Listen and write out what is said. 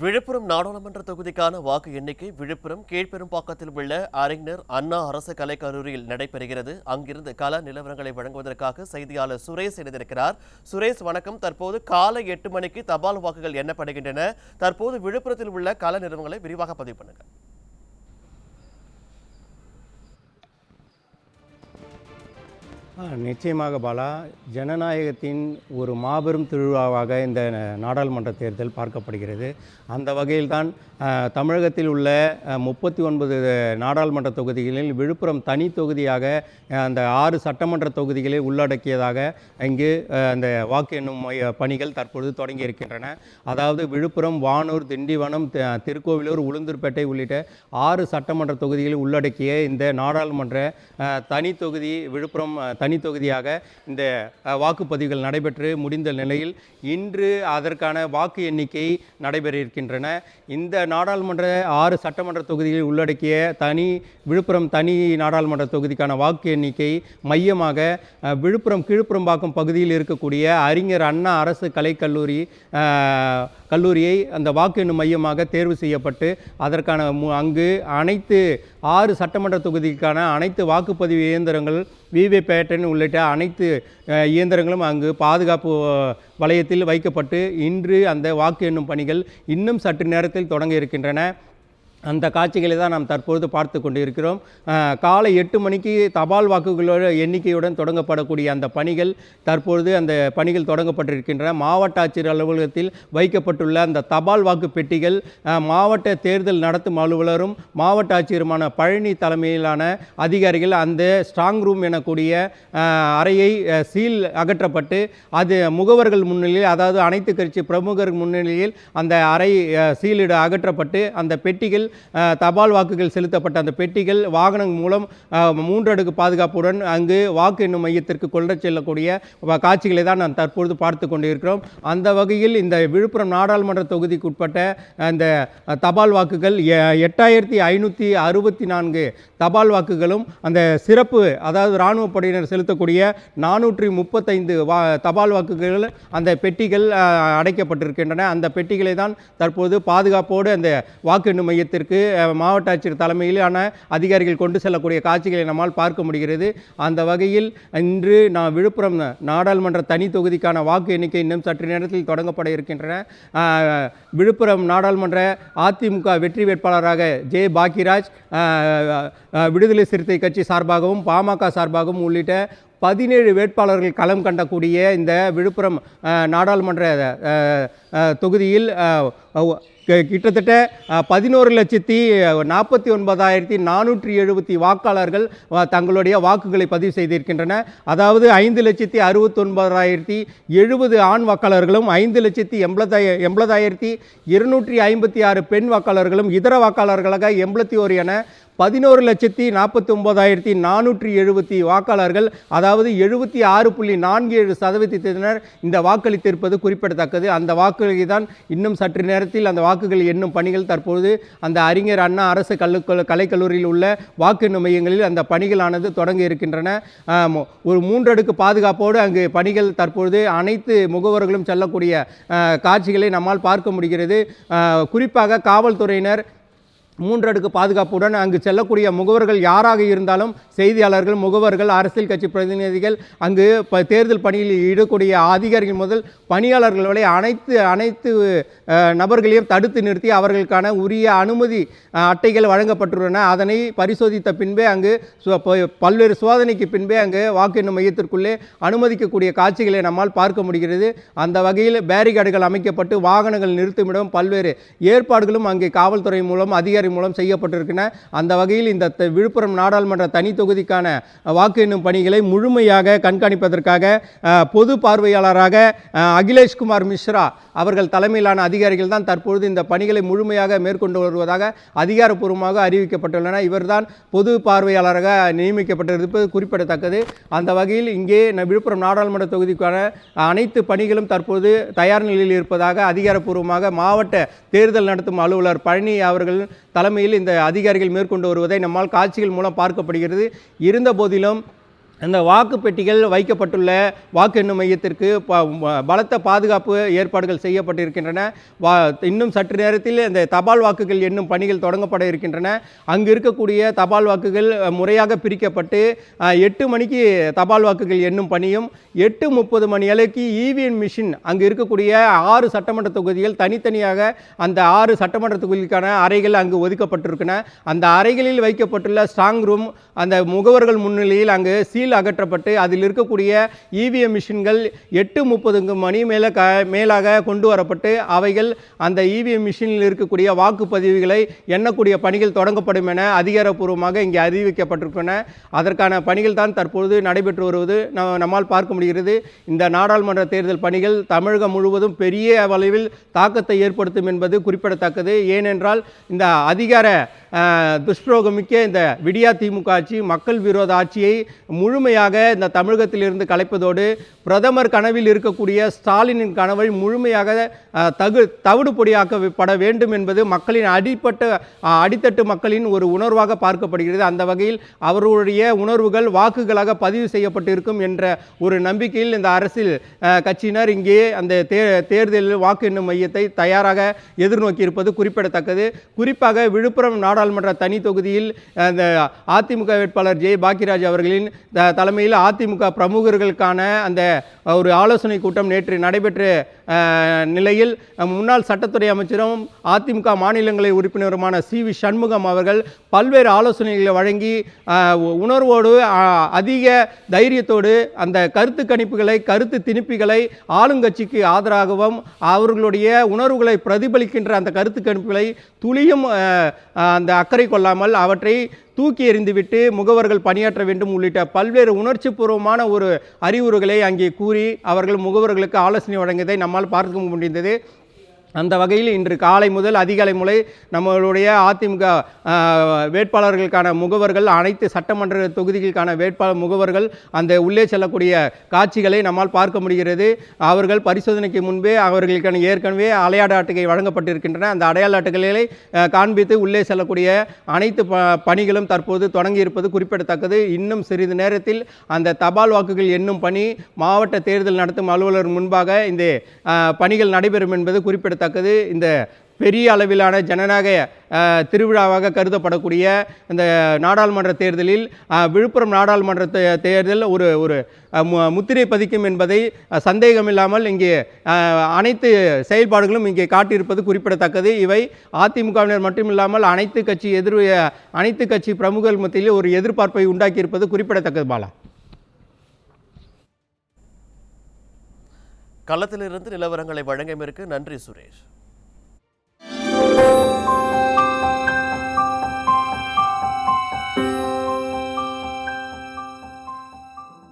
விழுப்புரம் நாடாளுமன்ற தொகுதிக்கான வாக்கு எண்ணிக்கை விழுப்புரம் கீழ்பெரும்பாக்கத்தில் உள்ள அறிஞர் அண்ணா அரசு கலைக்கல்லூரியில் நடைபெறுகிறது. அங்கிருந்து கள நிலவரங்களை வழங்குவதற்காக செய்தியாளர் சுரேஷ் இணைந்திருக்கிறார். சுரேஷ் வணக்கம். தற்போது காலை எட்டு மணிக்கு தபால் வாக்குகள் எண்ணப்படுகின்றன. தற்போது விழுப்புரத்தில் உள்ள கள நிலவரங்களை விரிவாக பதிவு பண்ணுங்கள். நிச்சயமாக பாலா. ஜனநாயகத்தின் ஒரு மாபெரும் திருவிழாவாக இந்த நாடாளுமன்ற தேர்தல் பார்க்கப்படுகிறது. அந்த வகையில்தான் தமிழகத்தில் உள்ள முப்பத்தி ஒன்பது நாடாளுமன்ற தொகுதிகளில் விழுப்புரம் தனி தொகுதியாக அந்த ஆறு சட்டமன்ற தொகுதிகளை உள்ளடக்கியதாக இங்கு அந்த வாக்கு எண்ணும் பணிகள் தற்பொழுது தொடங்கி இருக்கின்றன. அதாவது விழுப்புரம் வானூர் திண்டிவனம் திருக்கோவிலூர் உளுந்தூர்பேட்டை உள்ளிட்ட ஆறு சட்டமன்ற தொகுதிகளை உள்ளடக்கிய இந்த நாடாளுமன்ற தனி தொகுதி விழுப்புரம் தனித்தொகுதியாக தனி தொகுதியாக இந்த வாக்குப்பதிவுகள் நடைபெற்று முடிந்த நிலையில் இன்று அதற்கான வாக்கு எண்ணிக்கை நடைபெற இருக்கின்றன இந்த நாடாளுமன்ற ஆறு சட்டமன்ற தொகுதிகளை உள்ளடக்கிய தனி விழுப்புரம் தனி நாடாளுமன்ற தொகுதிக்கான வாக்கு எண்ணிக்கை மையமாக விழுப்புரம் கீழ்ப்புறம்பாக்கம் பகுதியில் இருக்கக்கூடிய அறிஞர் அண்ணா அரசு கலைக்கல்லூரி கல்லூரியை அந்த வாக்கு எண்ணும் மையமாக தேர்வு செய்யப்பட்டு அதற்கான அங்கு அனைத்து ஆறு சட்டமன்ற தொகுதிக்கான அனைத்து வாக்குப்பதிவு இயந்திரங்கள் விவி பேட்டன் உள்ளிட்ட அனைத்து இயந்திரங்களும் அங்கு பாதுகாப்பு வளையத்தில் வைக்கப்பட்டு இன்று அந்த வாக்கு எண்ணும் பணிகள் இன்னும் சற்று நேரத்தில் தொடங்க இருக்கின்றன. அந்த காட்சிகளை தான் நாம் தற்பொழுது பார்த்து கொண்டு இருக்கிறோம் காலை எட்டு மணிக்கு தபால் வாக்குகளோட எண்ணிக்கையுடன் தொடங்கப்படக்கூடிய அந்த பணிகள் தற்பொழுது அந்த பணிகள் தொடங்கப்பட்டிருக்கின்றன. மாவட்ட ஆட்சியர் அலுவலகத்தில் வைக்கப்பட்டுள்ள அந்த தபால் வாக்கு பெட்டிகள் மாவட்ட தேர்தல் நடத்தும் அலுவலரும் மாவட்ட ஆட்சியருமான பழனி தலைமையிலான அதிகாரிகள் அந்த ஸ்ட்ராங் ரூம் எனக்கூடிய அறையை சீல் அகற்றப்பட்டு அது முகவர்கள் முன்னிலையில் அதாவது அனைத்து கட்சி பிரமுகர் முன்னிலையில் அந்த அறை சீலிட அகற்றப்பட்டு அந்த பெட்டிகள் தபால் வாக்குகள் செலுத்தப்பட்ட அந்த பெட்டிகள் வாகனம் மூலம் மூன்று மூன்றடுக்கு பாதுகாப்புடன் அங்கு வாக்கு எண்ணும் மையத்திற்கு கொண்டு செல்லக்கூடிய காட்சிகளை தான் நான் தற்பொழுது பார்த்து கொண்டிருக்கிறோம். அந்த வகையில் இந்த விழுப்புரம் நாடாளுமன்ற தொகுதிக்குட்பட்ட அந்த தபால் வாக்குகள் எ- எட்டாயிரத்தி ஐநூற்றி அறுபத்தி நான்கு தபால் வாக்குகளும் அந்த சிறப்பு அதாவது இராணுவ படையினர் செலுத்தக்கூடிய நானூற்றி முப்பத்தைந்து வா தபால் வாக்குகள் அந்த பெட்டிகள் அடைக்கப்பட்டிருக்கின்றன. அந்த பெட்டிகளை தான் தற்போது பாதுகாப்போடு அந்த வாக்கு எண்ணும் மையத்திற்கு அஹ், மாவட்ட ஆட்சியர் தலைமையிலான அதிகாரிகள் கொண்டு செல்லக்கூடிய காட்சிகளை நம்மால் பார்க்க முடிகிறது. அந்த வகையில் இன்று நான் விழுப்புரம் நாடாளுமன்ற தனி தொகுதிக்கான வாக்கு எண்ணிக்கை இன்னும் சற்று நேரத்தில் தொடங்கப்பட இருக்கின்றன. விழுப்புரம் நாடாளுமன்ற அதிமுக வெற்றி வேட்பாளராக ஜே பாக்கியராஜ் விடுதலை சிறுத்தை கட்சி சார்பாகவும் பாமக சார்பாகவும் உள்ளிட்ட பதினேழு வேட்பாளர்கள் களம் கண்டக்கூடிய இந்த விழுப்புரம் நாடாளுமன்ற தொகுதியில் கிட்டத்தட்ட பதினோரு லட்சத்தி நாற்பத்தி ஒன்பதாயிரத்தி நானூற்றி எழுபத்தி வாக்காளர்கள் தங்களுடைய வாக்குகளை பதிவு செய்திருக்கின்றன. அதாவது ஐந்து லட்சத்தி அறுபத்தொன்பதாயிரத்தி எழுபது ஆண் வாக்காளர்களும் ஐந்து லட்சத்தி எண்பதாய எண்பதாயிரத்தி இருநூற்றி ஐம்பத்தி ஆறு பெண் வாக்காளர்களும் இதர வாக்காளர்களாக எண்பத்தி ஓர் என பதினோரு லட்சத்தி நாற்பத்தி ஒன்பதாயிரத்தி நானூற்றி எழுபத்தி வாக்காளர்கள் அதாவது எழுபத்தி ஆறு புள்ளி நான்கு ஏழு சதவீதத்தினர் இந்த வாக்களித்திருப்பது குறிப்பிடத்தக்கது. அந்த வாக்குகளை தான் இன்னும் சற்று நேரத்தில் அந்த வாக்குகள் எண்ணும் பணிகள் தற்பொழுது அந்த அறிஞர் அண்ணா அரசு கல்லு கலைக்கல்லூரியில் உள்ள வாக்கு எண்ணும் மையங்களில் அந்த பணிகளானது தொடங்க இருக்கின்றன. ஒரு மூன்றடுக்கு பாதுகாப்போடு அங்கு பணிகள் தற்பொழுது அனைத்து முகவர்களும் செல்லக்கூடிய காட்சிகளை நம்மால் பார்க்க முடிகிறது. குறிப்பாக காவல்துறையினர் மூன்றடுக்கு பாதுகாப்புடன் அங்கு செல்லக்கூடிய முகவர்கள் யாராக இருந்தாலும் செய்தியாளர்கள் முகவர்கள் அரசியல் கட்சி பிரதிநிதிகள் அங்கு ப தேர்தல் பணியில் ஈடுக்கூடிய அதிகாரிகள் முதல் பணியாளர்கள் வரை அனைத்து அனைத்து நபர்களையும் தடுத்து நிறுத்தி அவர்களுக்கான உரிய அனுமதி அட்டைகள் வழங்கப்பட்டுள்ளன. அதனை பரிசோதித்த பின்பே அங்கு பல்வேறு சோதனைக்கு பின்பே அங்கு வாக்கு எண்ணும் மையத்திற்குள்ளே அனுமதிக்கக்கூடிய காட்சிகளை நம்மால் பார்க்க முடிகிறது. அந்த வகையில் பேரிகார்டுகள் அமைக்கப்பட்டு வாகனங்கள் நிறுத்துமிடம் பல்வேறு ஏற்பாடுகளும் அங்கே காவல்துறை மூலம் அதிகாரி மூலம் செய்யப்பட்டிருக்கின்றன. அந்த வகையில் இந்த விழுப்புரம் நாடாளுமன்ற தனி தொகுதிக்கான வாக்கு எண்ணும் பணிகளை முழுமையாக கண்காணிப்பதற்காக பொது பார்வையாளராக அகிலேஷ்குமார் மிஸ்ரா அவர்கள் தலைமையிலான அதிகாரிகள் தான் தற்பொழுது இந்த பணிகளை முழுமையாக மேற்கொண்டு வருவதாக அதிகாரப்பூர்வமாக அறிவிக்கப்பட்டுள்ளன. இவர்தான் பொது பார்வையாளராக நியமிக்கப்பட்டிருப்பது குறிப்பிடத்தக்கது. அந்த வகையில் இங்கே விழுப்புரம் நாடாளுமன்ற தொகுதிக்கான அனைத்து பணிகளும் தற்போது தயார் நிலையில் இருப்பதாக அதிகாரப்பூர்வமாக மாவட்ட தேர்தல் நடத்தும் அலுவலர் பழனி அவர்கள் தலைமையில் இந்த அதிகாரிகள் மேற்கொண்டு வருவதை நம்மால் காட்சிகள் மூலம் பார்க்கப்படுகிறது. இருந்த போதிலும் அந்த வாக்கு பெட்டிகள் வைக்கப்பட்டுள்ள வாக்கு எண்ணும் மையத்திற்கு ப- பலத்த பாதுகாப்பு ஏற்பாடுகள் செய்யப்பட்டிருக்கின்றன. வா இன்னும் சற்று நேரத்தில் இந்த தபால் வாக்குகள் எண்ணும் பணிகள் தொடங்கப்பட இருக்கின்றன. அங்கு இருக்கக்கூடிய தபால் வாக்குகள் முறையாக பிரிக்கப்பட்டு எட்டு மணிக்கு தபால் வாக்குகள் எண்ணும் பணியும் எட்டு முப்பது மணி அளவுக்கு இவிஎம் மிஷின் அங்கு இருக்கக்கூடிய ஆறு சட்டமன்ற தொகுதிகள் தனித்தனியாக அந்த ஆறு சட்டமன்ற தொகுதிக்கான அறைகள் அங்கு ஒதுக்கப்பட்டிருக்கின்றன. அந்த அறைகளில் வைக்கப்பட்டுள்ள ஸ்ட்ராங் ரூம் அந்த முகவர்கள் முன்னிலையில் அங்கு சீல் அகற்றப்பட்டு அதில் இருக்கக்கூடிய இவிஎம் மிஷின்கள் எட்டு முப்பதுக்கு மணி மேலே க மேலாக கொண்டு வரப்பட்டு அவைகள் அந்த இவிஎம் மிஷினில் இருக்கக்கூடிய வாக்குப்பதிவுகளை எண்ணக்கூடிய பணிகள் தொடங்கப்படும் என அதிகாரப்பூர்வமாக இங்கே அறிவிக்கப்பட்டிருக்கின்றன. அதற்கான பணிகள் தான் தற்பொழுது நடைபெற்று வருவது நம்மால் பார்க்க முடிகிறது. இந்த நாடாளுமன்ற தேர்தல் பணிகள் தமிழகம் முழுவதும் பெரிய அளவில் தாக்கத்தை ஏற்படுத்தும் என்பது குறிப்பிடத்தக்கது. ஏனென்றால் இந்த அதிகார துஷ்பிரோகமிக்க இந்த விடியா திமுக ஆட்சி மக்கள் விரோத ஆட்சியை முழுமையாக இந்த தமிழகத்திலிருந்து கலைப்பதோடு பிரதமர் கனவில் இருக்கக்கூடிய ஸ்டாலினின் கனவை முழுமையாக தகு தவிடு பொடியாக்கப்பட வேண்டும் என்பது மக்களின் அடிப்பட்ட அடித்தட்டு மக்களின் ஒரு உணர்வாக பார்க்கப்படுகிறது. அந்த வகையில் அவர்களுடைய உணர்வுகள் வாக்குகளாக பதிவு செய்யப்பட்டிருக்கும் என்ற ஒரு நம்பிக்கையில் இந்த அரசியல் கட்சியினர் இங்கே அந்த தே தேர்தலில் வாக்கு எண்ணும் மையத்தை தயாராக எதிர்நோக்கி இருப்பது குறிப்பிடத்தக்கது. குறிப்பாக விழுப்புரம் நாடாளுமன்ற தனி தொகுதியில் அந்த அதிமுக வேட்பாளர் ஜெய் பாக்கியராஜ் அவர்களின் தலைமையில் அதிமுக பிரமுகர்களுக்கான அந்த ஒரு ஆலோசனை கூட்டம் நேற்று நடைபெற்று நிலையில் முன்னாள் சட்டத்துறை அமைச்சரும் அதிமுக மாநிலங்களை உறுப்பினருமான சி. வி. சண்முகம் அவர்கள் பல்வேறு ஆலோசனைகளை வழங்கி உணர்வோடு அதிக தைரியத்தோடு அந்த கருத்து கணிப்புகளை கருத்து திணிப்புகளை ஆளுங்கட்சிக்கு ஆதரவாகவும் அவர்களுடைய உணர்வுகளை பிரதிபலிக்கின்ற அந்த கருத்து கணிப்புகளை துளியும் அந்த அக்கறை கொள்ளாமல் அவற்றை தூக்கி எறிந்துவிட்டு முகவர்கள் பணியாற்ற வேண்டும் உள்ளிட்ட பல்வேறு உணர்ச்சிபூர்வமான ஒரு அறிவுறுகளை அங்கே கூறி அவர்கள் முகவர்களுக்கு ஆலோசனை வழங்கியதை நம்மால் பார்க்க முடிந்தது. அந்த வகையில் இன்று காலை முதல் அதிகாலை முறை நம்மளுடைய அதிமுக வேட்பாளர்களுக்கான முகவர்கள் அனைத்து சட்டமன்ற தொகுதிகளுக்கான வேட்பாளர் முகவர்கள் அந்த உள்ளே செல்லக்கூடிய காட்சிகளை நம்மால் பார்க்க முடிகிறது. அவர்கள் பரிசோதனைக்கு முன்பே அவர்களுக்கான ஏற்கனவே அடையாள அட்டைகள் வழங்கப்பட்டிருக்கின்றன. அந்த அடையாள அட்டைகளை காண்பித்து உள்ளே செல்லக்கூடிய அனைத்து ப பணிகளும் தற்போது தொடங்கி இருப்பது குறிப்பிடத்தக்கது. இன்னும் சிறிது நேரத்தில் அந்த தபால் வாக்குகள் எண்ணும் பணி மாவட்ட தேர்தல் நடத்தும் அலுவலர் முன்பாக இந்த பணிகள் நடைபெறும் என்பது குறிப்பிடத்தக்கது. இந்த பெரிய அளவிலான ஜனநாயக திருவிழாவாக கருதப்படக்கூடிய இந்த நாடாளுமன்ற தேர்தலில் விழுப்புரம் நாடாளுமன்ற தே- தேர்தல் ஒரு ஒரு முத்திரை பதிக்கும் என்பதை சந்தேகமில்லாமல் இங்கே அனைத்து செயல்பாடுகளும் இங்கே காட்டியிருப்பது குறிப்பிடத்தக்கது. இவை அதிமுகவினர் மட்டுமில்லாமல் அனைத்து கட்சி எதிர் அனைத்து கட்சி பிரமுகர் மத்தியில் ஒரு எதிர்பார்ப்பை உண்டாக்கியிருப்பது குறிப்பிடத்தக்கது பாலா. களத்திலிருந்து நிலவரங்களை வழங்கியமைக்கு நன்றி சுரேஷ்.